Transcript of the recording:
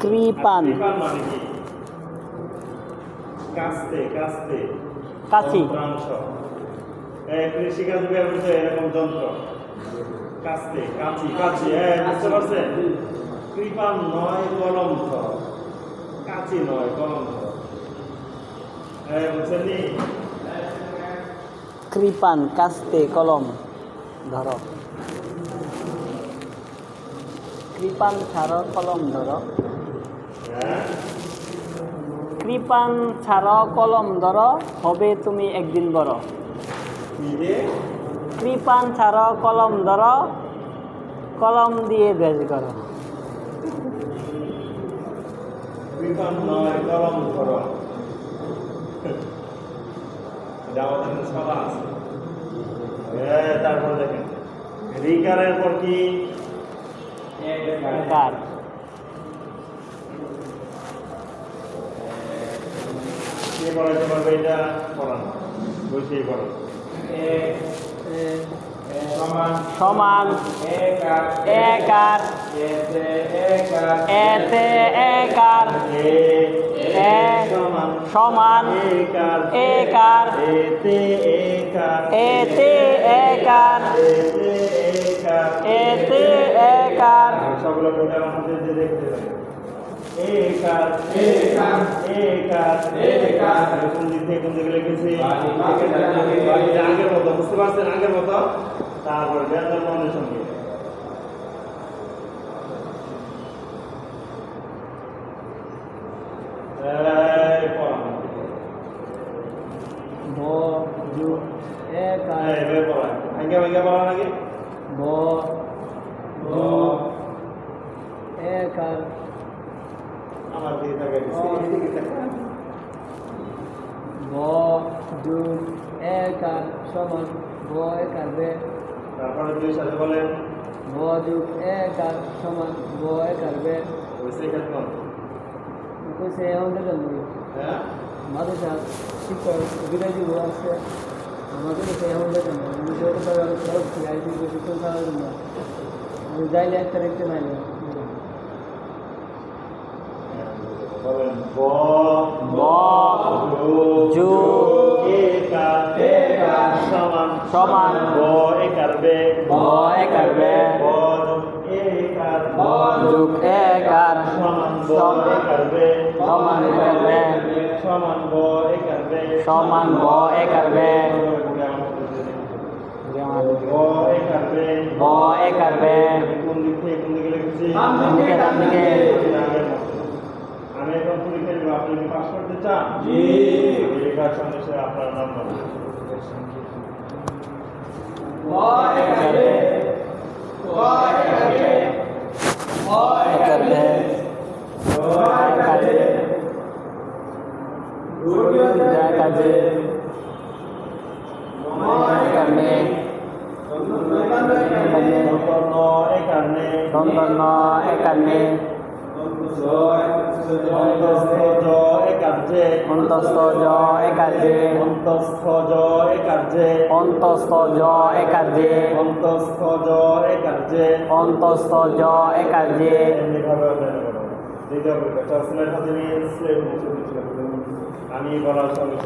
কৃপান কাস্তে কাস্তে। কাছি। কৃষিকাজ ব্যবহৃত এরকম যন্ত্র। কাস্তে কাঁচি কাঁচি হ্যাঁ বুঝতে পারছেন? কৃপান নয় কলম কাঁচি নয় কলম হ্যাঁ বুঝছেন কৃপান কাস্তে কলম। ধর। কৃপান ছাড় কলম ধর ছাড় কলম ধর হবে তুমি একদিন বড় কি কৃপান ছাড় কলম ধর কলম দিয়ে বেশ করো তারপর দেখেন। রিকারের পর কি কার কে পড়াইতে পারবে এটা পড়ান। বসেই পড়ান। সমান। এক আর এতে এক আর সমান। সমান। এতে একার এতে এক আর সবগুলো বলে আমাদের যে দেখতে হবে আগের মতো বুঝতে পারছেন? আগের মতো। তারপর ব্যঞ্জন বর্ণের সঙ্গে। ভাঙ্গে ভাঙ্গে আগে। ব যু এক আর আমার দিকে তাকাই দিছি। এদিকে তাকান। ব যু এক আর সমান ব এক আর বে তারপরে দুই সাথে বলেন ব যু এক আর সমান ব এক আর বে ওই সেকেন্ড কোন? কইছে এখন দেখেন হ্যাঁ মাদ্রাসা শিক্ষক বিরাজি আছে আমাদের কাছে এখন দেখেন আমি যত পারি আমি খরচ করি আইসি শিক্ষক করার জন্য আমি যাইলে একটা দেখতে পাইলে ব একার সমান। সমান। ব একার বে ব এক আর বে ব যোগ একার সমান। ব সম- একার বে সমান এক আর বে সমান। ব একার বে সমান। ব এক আর বে ব একার বে ব এক আর বে কোন দিক থেকে কোন দিকে লিখেছি? ডান দিকে, ডান দিকে। আগের মতো। আমি এখন পরীক্ষা দিব আপনি কি পাস করতে চান জি। লেখার সঙ্গে সঙ্গে আপনার নাম বলুন। এক আর বে এক আর বে এক আর বে এক আর বে এক আর বে দন্তন্য একান্নে অন্তস্থ একার্যে অন্তস্থ একার্যে আমি বলার সঙ্গে